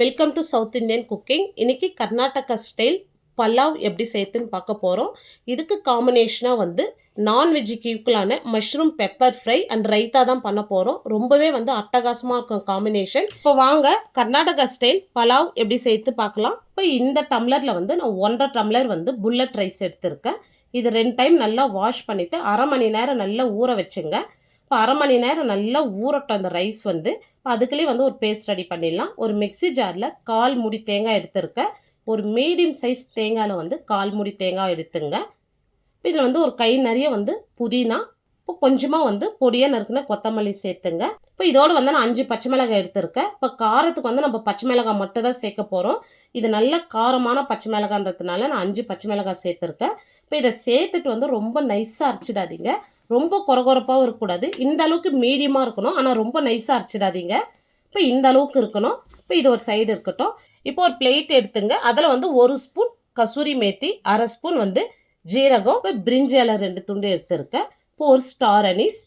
Welcome to south Indian cooking இன்றைக்கி Karnataka style பல்லாவ் எப்படி சேர்த்துன்னு பார்க்க போகிறோம் இதுக்கு காம்பினேஷனாக வந்து நான்வெஜ்ஜுக்கு ஈக்குவலான mushroom pepper fry and raita தான் பண்ண போகிறோம் ரொம்பவே வந்து அட்டகாசமாக இருக்கும் காம்பினேஷன் இப்போ வாங்க கர்நாடகா ஸ்டைல் பலாவ் எப்படி சேர்த்து பார்க்கலாம். இப்போ இந்த டம்ளரில் வந்து நான் ஒன்றரை டம்ளர் வந்து புல்லட் ரைஸ் எடுத்திருக்கேன். இது ரெண்டு டைம் நல்லா வாஷ் பண்ணிவிட்டு அரை மணி நேரம் நல்லா ஊற வச்சுங்க. இப்போ அரை மணி நேரம் நல்லா ஊறட்டும் அந்த ரைஸ் வந்து. இப்போ அதுக்குள்ளேயே வந்து ஒரு பேஸ்ட் ரெடி பண்ணிடலாம். ஒரு மிக்ஸி ஜாரில் கால் முடி தேங்காய் எடுத்திருக்கேன் ஒரு மீடியம் சைஸ் தேங்காயில் வந்து கால் முடி தேங்காய் எடுத்துங்க. இதில் வந்து ஒரு கை நிறைய வந்து புதினா இப்போ கொஞ்சமாக வந்து பொடியாக நறுக்குன கொத்தமல்லி சேர்த்துங்க. இப்போ இதோடு வந்து நான் அஞ்சு பச்சை மிளகாய் எடுத்திருக்கேன். இப்போ காரத்துக்கு வந்து நம்ம பச்சை மிளகாய் மட்டும் தான் சேர்க்க போகிறோம் இது நல்ல காரமான பச்சை மிளகான்றதுனால நான் அஞ்சு பச்சை மிளகாய் சேர்த்துருக்கேன். இப்போ இதை சேர்த்துட்டு வந்து ரொம்ப நைஸாக அரைச்சிடாதீங்க. ரொம்ப குறகுறப்பாகவும் இருக்கக்கூடாது. இந்த அளவுக்கு மீடியமாக இருக்கணும். ஆனால் ரொம்ப நைஸாக அரைச்சிடாதீங்க. இப்போ இந்த அளவுக்கு இருக்கணும். இப்போ இது ஒரு சைடு இருக்கட்டும். இப்போ ஒரு பிளேட் எடுத்துங்க. அதில் வந்து ஒரு ஸ்பூன் கசூரி மேத்தி அரை ஸ்பூன் வந்து ஜீரகம் இப்போ பிரிஞ்சி இலை ரெண்டு துண்டு எடுத்துருக்கேன். இப்போ ஒரு ஸ்டார் அனீஸ்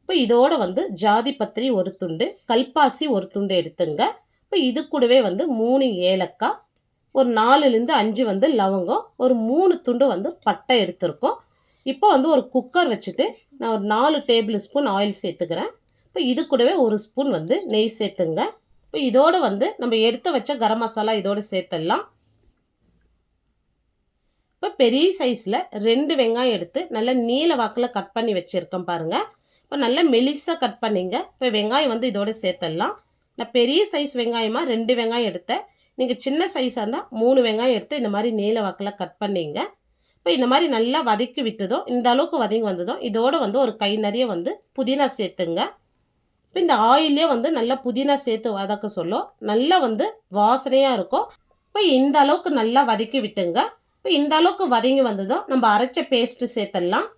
இப்போ இதோட வந்து ஜாதி பத்திரி ஒரு துண்டு கல்பாசி ஒரு துண்டு எடுத்துங்க. இப்போ இது கூடவே வந்து மூணு ஏலக்காய் ஒரு நாலுலேருந்து அஞ்சு வந்து லவங்கம் ஒரு மூணு துண்டு வந்து பட்டை எடுத்திருக்கோம். இப்போ வந்து ஒரு குக்கர் வச்சுட்டு நான் ஒரு நாலு டேபிள் ஸ்பூன் ஆயில் சேர்த்துக்கிறேன். இப்போ இது கூடவே ஒரு ஸ்பூன் வந்து நெய் சேர்த்துங்க. இப்போ இதோடு வந்து நம்ம எடுத்து வச்ச கரம் மசாலா இதோடு சேர்த்துடலாம். இப்போ பெரிய சைஸில் ரெண்டு வெங்காயம் எடுத்து நல்லா நீல வாக்கில் கட் பண்ணி வச்சுருக்கேன் பாருங்கள் இப்போ நல்லா மெலிசாக கட் பண்ணிங்க. இப்போ வெங்காயம் வந்து இதோடு சேர்த்துடலாம். நான் பெரிய சைஸ் வெங்காயமாக ரெண்டு வெங்காயம் எடுத்தேன். நீங்கள் சின்ன சைஸாக இருந்தால் மூணு வெங்காயம் எடுத்து இந்த மாதிரி நீல வாக்கில் கட் பண்ணிங்க. இப்போ இந்த மாதிரி நல்லா வதக்கி விட்டதும் இந்த அளவுக்கு வதங்கி வந்ததும் இதோட வந்து ஒரு கை நிறைய வந்து புதினா சேர்த்துங்க. இப்போ இந்த ஆயிலே வந்து நல்லா புதினா சேர்த்து வதக்க சொல்லும். நல்லா வந்து வாசனையாக இருக்கும். இப்போ இந்த அளவுக்கு நல்லா வதக்கி விட்டுங்க. இப்போ இந்த அளவுக்கு வதங்கி வந்ததும் நம்ம அரைச்ச பேஸ்ட்டு சேர்த்துடலாம்.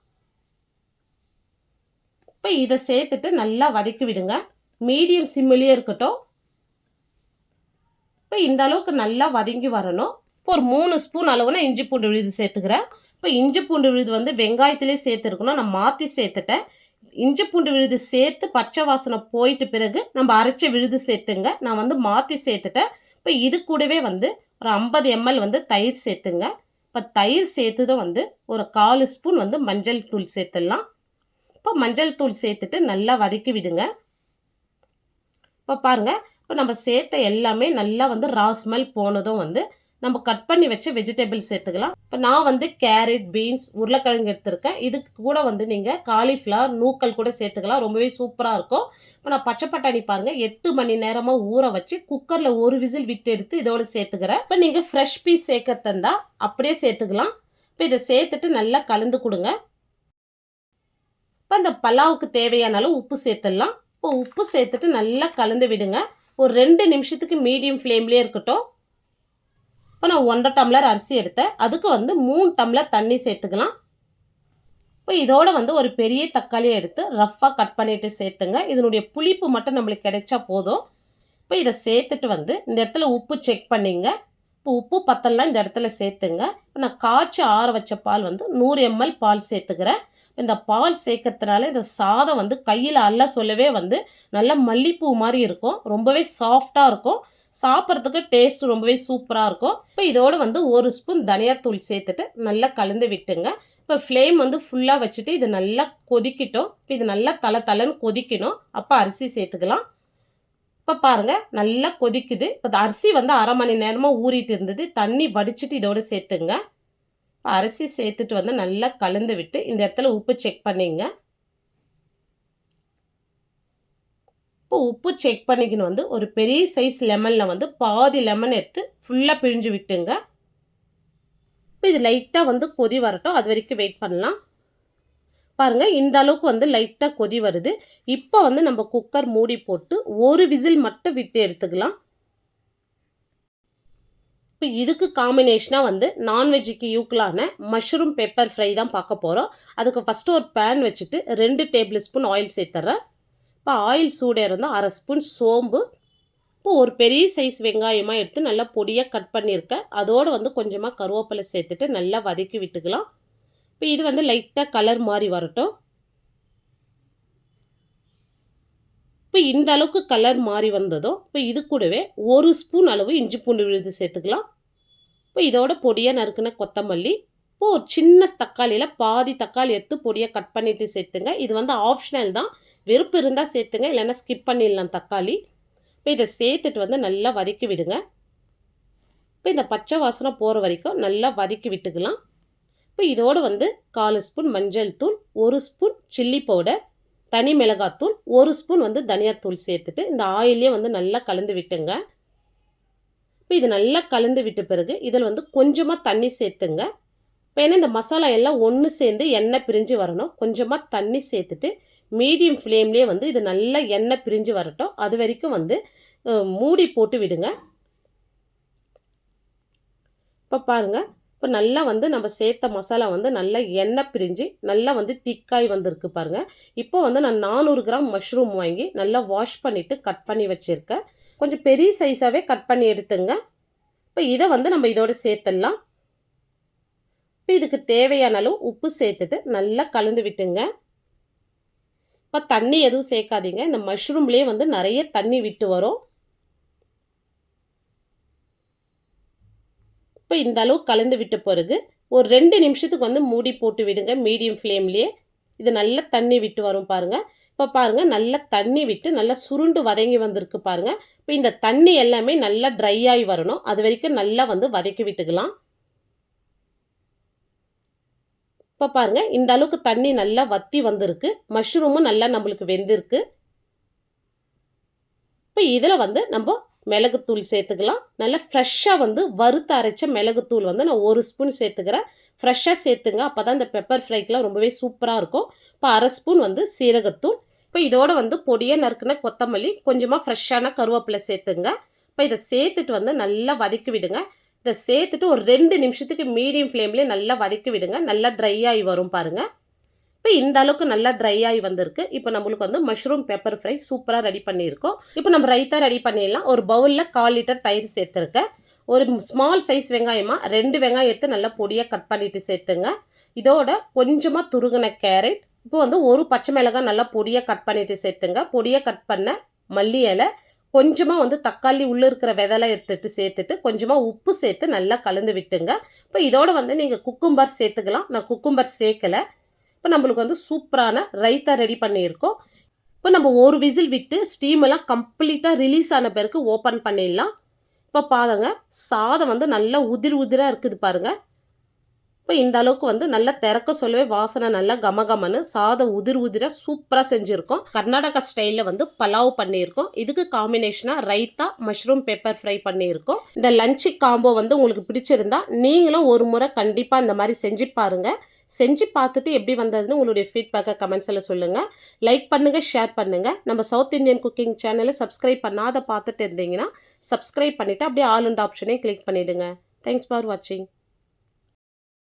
இப்போ இதை சேர்த்துட்டு நல்லா வதக்கி விடுங்க. மீடியம் சிம்மிலே இருக்கட்டும். இப்போ இந்த அளவுக்கு நல்லா வதங்கி வரணும். இப்போ ஒரு மூணு ஸ்பூன் அளவுனா இஞ்சி பூண்டு விழுது சேர்த்துக்கிறேன். இப்போ இஞ்சி பூண்டு விழுது வந்து வெங்காயத்திலே சேர்த்துருக்கணும். நான் மாற்றி சேர்த்துட்டேன். இஞ்சி பூண்டு விழுது சேர்த்து பச்சை வாசனை போயிட்டு பிறகு நம்ம அரைச்ச விழுது சேர்த்துங்க. நான் வந்து மாற்றி சேர்த்துட்டேன். இப்போ இது கூடவே வந்து ஒரு ஐம்பது எம்எல் வந்து தயிர் சேர்த்துங்க. இப்போ தயிர் சேர்த்ததும் வந்து ஒரு காலு ஸ்பூன் வந்து மஞ்சள் தூள் சேர்த்துடலாம். இப்போ மஞ்சள் தூள் சேர்த்துட்டு நல்லா வதக்கி விடுங்க. இப்போ பாருங்கள் இப்போ நம்ம சேர்த்த எல்லாமே நல்லா வந்து ராஸ்மல் போனதும் வந்து நம்ம கட் பண்ணி வச்ச வெஜிடபிள்ஸ் சேர்த்துக்கலாம். இப்போ நான் வந்து கேரட் பீன்ஸ் உருளைக்கிழங்கு எடுத்திருக்கேன். இதுக்கு கூட வந்து நீங்கள் காலிஃப்ளவர் நூக்கல் கூட சேர்த்துக்கலாம். ரொம்பவே சூப்பராக இருக்கும். இப்போ நான் பச்சை பட்டாணி பாருங்கள் எட்டு மணி நேரமாக ஊற வச்சு குக்கரில் ஒரு விசில் விட்டு எடுத்து இதோடு சேர்த்துக்கிறேன். இப்போ நீங்கள் ஃப்ரெஷ் பீஸ் சேர்க்க அப்படியே சேர்த்துக்கலாம். இப்போ இதை சேர்த்துட்டு நல்லா கலந்து கொடுங்க. இப்போ இந்த பலாவுக்கு தேவையான அளவு உப்பு சேர்த்துடலாம். இப்போ உப்பு சேர்த்துட்டு நல்லா கலந்து விடுங்க. ஒரு ரெண்டு நிமிஷத்துக்கு மீடியம் ஃப்ளேம்லேயே இருக்கட்டும். இப்போ நான் ஒன்றரை டம்ளர் அரிசி எடுத்தேன். அதுக்கு வந்து மூணு டம்ளர் தண்ணி சேர்த்துக்கலாம். இப்போ இதோட வந்து ஒரு பெரிய தக்காளியை எடுத்து ரஃப்பாக கட் பண்ணிட்டு சேர்த்துங்க. இதனுடைய புளிப்பு மட்டும் நம்மளுக்கு கிடைச்சா போதும். இப்போ இதை சேர்த்துட்டு வந்து இந்த இடத்துல உப்பு செக் பண்ணிங்க. இப்போ உப்பு பத்தெல்லாம் இந்த இடத்துல சேர்த்துங்க. இப்போ நான் காய்ச்சி ஆற வச்ச பால் வந்து நூறு எம்எல் பால் சேர்த்துக்கிறேன். இந்த பால் சேர்க்கறதுனால இந்த சாதம் வந்து கையில் அல்ல சொல்லவே வந்து நல்ல மல்லிப்பூ மாதிரி இருக்கும். ரொம்பவே சாஃப்டாக இருக்கும். சாப்பிட்றதுக்கு டேஸ்ட் ரொம்பவே சூப்பராக இருக்கும். இப்போ இதோடு வந்து ஒரு ஸ்பூன் தனியாத்தூள் சேர்த்துட்டு நல்லா கலந்து விட்டுங்க. இப்போ ஃப்ளேம் வந்து ஃபுல்லாக வச்சுட்டு இது நல்லா கொதிக்கட்டும். இப்போ இது நல்லா தலை தலைன்னு கொதிக்கணும். அப்போ அரிசி சேர்த்துக்கலாம். இப்போ பாருங்கள் நல்லா கொதிக்குது. இப்போ அரிசி வந்து அரை மணி நேரமாக ஊறிட்டு இருந்தது. தண்ணி வடிச்சிட்டு இதோடு சேர்த்துங்க. இப்போ அரிசி சேர்த்துட்டு வந்து நல்லா கலந்து விட்டு இந்த இடத்துல உப்பு செக் பண்ணிங்க. இப்போ உப்பு செக் பண்ணிக்கின்னு வந்து ஒரு பெரிய சைஸ் லெமனில் வந்து பாதி லெமன் எடுத்து ஃபுல்லாக பிழிஞ்சு விட்டுங்க. இப்போ இது லைட்டாக வந்து கொதி வரட்டும். அது வரைக்கும் வெயிட் பண்ணலாம். பாருங்கள் இந்த அளவுக்கு வந்து லைட்டாக கொதி வருது. இப்போ வந்து நம்ம குக்கர் மூடி போட்டு ஒரு விசில் மட்டும் விட்டு எடுத்துக்கலாம். இப்போ இதுக்கு காம்பினேஷனாக வந்து நான்வெஜ்ஜுக்கு யூக்கலான மஷ்ரூம் பெப்பர் ஃப்ரை தான் பார்க்க போகிறோம் அதுக்கு ஃபஸ்ட்டு ஒரு பேன் வச்சுட்டு ரெண்டு டேபிள் ஸ்பூன் ஆயில் சேர்த்துட்றேன் இப்போ ஆயில் சூடாக இருந்தால் அரை ஸ்பூன் சோம்பு. இப்போ ஒரு பெரிய சைஸ் வெங்காயமாக எடுத்து நல்லா பொடியாக கட் பண்ணியிருக்கேன். அதோடு வந்து கொஞ்சமாக கருவேப்பிலை சேர்த்துட்டு நல்லா வதக்கி விட்டுக்கலாம். இப்போ இது வந்து லைட்டாக கலர் மாதிரி வரட்டும். இப்போ இந்த அளவுக்கு கலர் மாறி வந்ததும் இப்போ இது கூடவே ஒரு ஸ்பூன் அளவு இஞ்சி பூண்டு விழுது சேர்த்துக்கலாம். இப்போ இதோட பொடியாக நறுக்கின கொத்தமல்லி இப்போ ஒரு சின்ன தக்காளியில் பாதி தக்காளி எடுத்து பொடியாக கட் பண்ணிவிட்டு சேர்த்துங்க. இது வந்து ஆப்ஷனல் தான். வெறுப்பு இருந்தால் சேர்த்துங்க இல்லைன்னா ஸ்கிப் பண்ணிடலாம் தக்காளி. இப்போ இதை சேர்த்துட்டு வந்து நல்லா வதக்கி விடுங்க. இப்போ இந்த பச்சை வாசனை போகிற வரைக்கும் நல்லா வதக்கி விட்டுக்கலாம். இப்போ இதோடு வந்து கால் ஸ்பூன் மஞ்சள் தூள் ஒரு ஸ்பூன் சில்லி பவுடர் தனி மிளகாத்தூள் ஒரு ஸ்பூன் வந்து தனியாத்தூள் சேர்த்துட்டு இந்த ஆயிலே வந்து நல்லா கலந்து விட்டுங்க. இப்போ இது நல்லா கலந்து விட்ட பிறகு இதில் வந்து கொஞ்சமாக தண்ணி சேர்த்துங்க. இப்போ ஏன்னா இந்த மசாலா எல்லாம் ஒன்று சேர்ந்து எண்ணெய் பிரிஞ்சு வரணும். கொஞ்சமாக தண்ணி சேர்த்துட்டு மீடியம் ஃப்ளேம்லேயே வந்து இது நல்லா எண்ணெய் பிரிஞ்சு வரட்டும். அது வரைக்கும் வந்து மூடி போட்டு விடுங்க. இப்போ பாருங்கள் இப்போ நல்லா வந்து நம்ம சேர்த்த மசாலா வந்து நல்லா எண்ணெய் பிரிஞ்சு நல்லா வந்து திக்காய் வந்திருக்கு பாருங்கள் இப்போ வந்து நான் நானூறு கிராம் மஷ்ரூம் வாங்கி நல்லா வாஷ் பண்ணிவிட்டு கட் பண்ணி வச்சுருக்கேன். கொஞ்சம் பெரிய சைஸாகவே கட் பண்ணி எடுத்துங்க. இப்போ இதை வந்து நம்ம இதோட சேர்த்துடலாம். இப்போ இதுக்கு தேவையான அளவு உப்பு சேர்த்துட்டு நல்லா கலந்து விட்டுங்க. இப்போ தண்ணி எதுவும் சேர்க்காதீங்க. இந்த மஷ்ரூம்லேயே வந்து நிறைய தண்ணி விட்டு வரும். இப்போ இந்த அளவு கலந்து விட்ட பிறகு ஒரு ரெண்டு நிமிஷத்துக்கு வந்து மூடி போட்டு விடுங்க. மீடியம் ஃப்ளேம்லேயே இது நல்லா தண்ணி விட்டு வரும் பாருங்கள் இப்போ பாருங்கள் நல்லா தண்ணி விட்டு நல்லா சுருண்டு வதங்கி வந்திருக்கு பாருங்கள் இப்போ இந்த தண்ணி எல்லாமே நல்லா ட்ரை ஆகி வரணும். அது வரைக்கும் நல்லா வந்து வதக்கி விட்டுக்கலாம். இப்போ பாருங்கள் இந்த அளவுக்கு தண்ணி நல்லா வத்தி வந்திருக்கு. மஷ்ரூமும் நல்லா நம்மளுக்கு வெந்திருக்கு. இப்போ இதில் வந்து நம்ம மிளகுத்தூள் சேர்த்துக்கலாம். நல்லா ஃப்ரெஷ்ஷாக வந்து வறுத்து அரைச்ச மிளகுத்தூள் வந்து நான் ஒரு ஸ்பூன் சேர்த்துக்கிறேன். ஃப்ரெஷ்ஷாக சேர்த்துங்க. அப்போ தான் இந்த பெப்பர் ஃப்ரைக்கெலாம் ரொம்பவே சூப்பராக இருக்கும். இப்போ அரை ஸ்பூன் வந்து சீரகத்தூள். இப்போ இதோட வந்து பொடியாக நறுக்குன கொத்தமல்லி கொஞ்சமாக ஃப்ரெஷ்ஷான கருவேப்பிலை சேர்த்துங்க. இப்போ இதை சேர்த்துட்டு வந்து நல்லா வதக்கி விடுங்க. இதை சேர்த்துட்டு ஒரு ரெண்டு நிமிஷத்துக்கு மீடியம் ஃப்ளேம்லேயே நல்லா வதக்கி விடுங்க. நல்லா ட்ரை ஆகி வரும் பாருங்கள் இப்போ இந்த அளவுக்கு நல்லா ட்ரை ஆகி வந்திருக்கு. இப்போ நம்மளுக்கு வந்து மஷ்ரூம் பெப்பர் ஃப்ரை சூப்பராக ரெடி பண்ணியிருக்கோம். இப்போ நம்ம ரைத்தா ரெடி பண்ணிடலாம். ஒரு பவுலில் கால் லிட்டர் தயிர் சேர்த்துருக்கேன் ஒரு ஸ்மால் சைஸ் வெங்காயமாக ரெண்டு வெங்காயம் எடுத்து நல்லா பொடியாக கட் பண்ணிவிட்டு சேர்த்துங்க. இதோட கொஞ்சமாக துருகின கேரட் இப்போ வந்து ஒரு பச்சை மிளகாய் நல்லா பொடியாக கட் பண்ணிவிட்டு சேர்த்துங்க. பொடியாக கட் பண்ண மல்லி இலை கொஞ்சமாக வந்து தக்காளி உள்ளே இருக்கிற விதெல்லாம் எடுத்துகிட்டு சேர்த்துட்டு கொஞ்சமாக உப்பு சேர்த்து நல்லா கலந்து விட்டுங்க. இப்போ இதோட வந்து நீங்கள் குக்கும்பர் சேர்த்துக்கலாம். நான் குக்கும்பர் சேர்க்கலை. இப்போ நம்மளுக்கு வந்து சூப்பரான ரைத்தா ரெடி பண்ணியிருக்கோம். இப்போ நம்ம ஒரு விசில் விட்டு ஸ்டீமெல்லாம் கம்ப்ளீட்டாக ரிலீஸ் ஆன பிறகு ஓப்பன் பண்ணிடலாம். இப்போ பாருங்க சாதம் வந்து நல்லா உதிர் உதிராக இருக்குது பாருங்கள் இப்போ இந்த அளவுக்கு வந்து நல்லா திறக்க சொல்லவே வாசனை நல்லா கமகமன்னு சாதம் உதிர் உதிராக சூப்பராக செஞ்சுருக்கோம். கர்நாடகா ஸ்டைலில் வந்து பலாவ் பண்ணியிருக்கோம். இதுக்கு காம்பினேஷனாக ரைத்தா மஷ்ரூம் பெப்பர் ஃப்ரை பண்ணியிருக்கோம். இந்த லஞ்சு காம்போ வந்து உங்களுக்கு பிடிச்சிருந்தா நீங்களும் ஒரு முறை கண்டிப்பாக இந்த மாதிரி செஞ்சு பாருங்கள் செஞ்சு பார்த்துட்டு எப்படி வந்ததுன்னு உங்களுடைய ஃபீட்பேக்கை கமெண்ட்ஸில் சொல்லுங்கள் லைக் பண்ணுங்கள் ஷேர் பண்ணுங்கள் நம்ம சவுத் இந்தியன் குக்கிங் சேனலை சப்ஸ்கிரைப் பண்ணாத பார்த்துட்டு இருந்தீங்கன்னா சப்ஸ்கிரைப் பண்ணிவிட்டு அப்படியே ஆல் அண்ட் ஆப்ஷனையும் கிளிக் பண்ணிவிடுங்க தேங்க்ஸ் ஃபார் வாட்சிங்